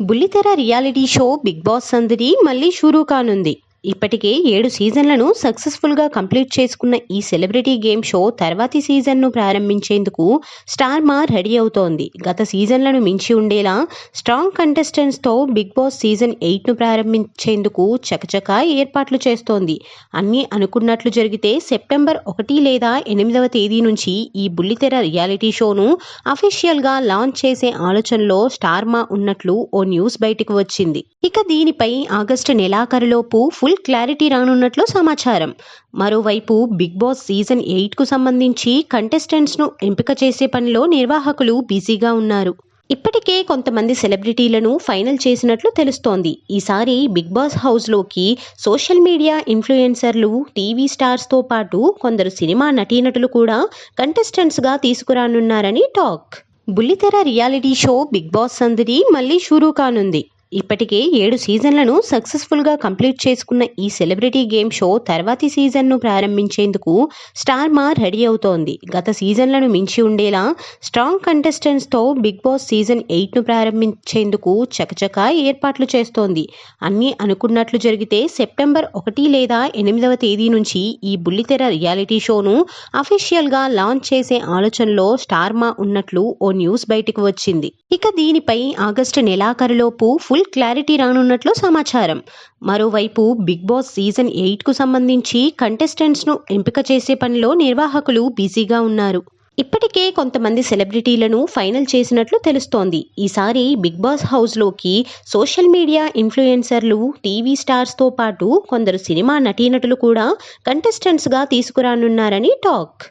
బుల్లితెర reality show Bigg Boss సందడి మళ్ళీ షురూ కానుంది. ఇప్పటికే ఏడు సీజన్లను సక్సెస్ఫుల్గా కంప్లీట్ చేసుకున్న ఈ సెలబ్రిటీ గేమ్ షో తర్వాతి సీజన్ను ప్రారంభించేందుకు స్టార్ మా రెడీ అవుతోంది. గత సీజన్లను మించి ఉండేలా స్ట్రాంగ్ కంటెస్టెంట్స్తో బిగ్ బాస్ సీజన్ ఎయిట్ను ప్రారంభించేందుకు చకచకా ఏర్పాట్లు చేస్తోంది. అన్నీ అనుకున్నట్లు జరిగితే సెప్టెంబర్ ఒకటి లేదా ఎనిమిదవ తేదీ నుంచి ఈ బుల్లితెర రియాలిటీ షోను అఫీషియల్గా లాంచ్ చేసే ఆలోచనలో స్టార్ మా ఉన్నట్లు ఓ న్యూస్ బయటకు వచ్చింది. ఇక దీనిపై ఆగస్టు నెలాఖరులోపు ఫుల్ క్లారిటీ రానున్నట్లు సమాచారం. మరోవైపు బిగ్ బాస్ సీజన్ ఎయిట్కు సంబంధించి కంటెస్టెంట్స్ను ఎంపిక చేసే పనిలో నిర్వాహకులు బిజీగా ఉన్నారు. ఇప్పటికే కొంతమంది సెలబ్రిటీలను ఫైనల్ చేసినట్లు తెలుస్తోంది. ఈసారి బిగ్ బాస్ హౌస్లోకి సోషల్ మీడియా ఇన్ఫ్లుయెన్సర్లు టీవీ స్టార్స్తో పాటు కొందరు సినిమా నటీనటులు కూడా కంటెస్టెంట్స్గా తీసుకురానున్నారని టాక్. బుల్లితెర రియాలిటీ షో బిగ్ బాస్ సందడి మళ్ళీ షురూ కానుంది. ఇప్పటికే ఏడు సీజన్లను సక్సెస్ఫుల్గా కంప్లీట్ చేసుకున్న ఈ సెలబ్రిటీ గేమ్ షో తర్వాతి సీజన్ను ప్రారంభించేందుకు స్టార్ మా రెడీ అవుతోంది. గత సీజన్లను మించి ఉండేలా స్ట్రాంగ్ కంటెస్టెంట్స్తో బిగ్ బాస్ సీజన్ ఎయిట్ను ప్రారంభించేందుకు చకచకా ఏర్పాట్లు చేస్తోంది. అన్నీ అనుకున్నట్లు జరిగితే సెప్టెంబర్ ఒకటి లేదా ఎనిమిదవ తేదీ నుంచి ఈ బుల్లితెర రియాలిటీ షోను అఫీషియల్గా లాంచ్ చేసే ఆలోచనలో స్టార్ మా ఉన్నట్లు ఓ న్యూస్ బయటకు వచ్చింది. ఇక దీనిపై ఆగస్టు నెలాఖరులోపు ఫుల్ క్లారిటీ రానున్నట్లు సమాచారం. మరోవైపు బిగ్ బాస్ సీజన్ ఎయిట్కు సంబంధించి కంటెస్టెంట్స్ను ఎంపిక చేసే పనిలో నిర్వాహకులు బిజీగా ఉన్నారు. ఇప్పటికే కొంతమంది సెలబ్రిటీలను ఫైనల్ చేసినట్లు తెలుస్తోంది. ఈసారి బిగ్ బాస్ హౌస్లోకి సోషల్ మీడియా ఇన్ఫ్లుయెన్సర్లు టీవీ స్టార్స్తో పాటు కొందరు సినిమా నటీనటులు కూడా కంటెస్టెంట్స్గా తీసుకురానున్నారని టాక్.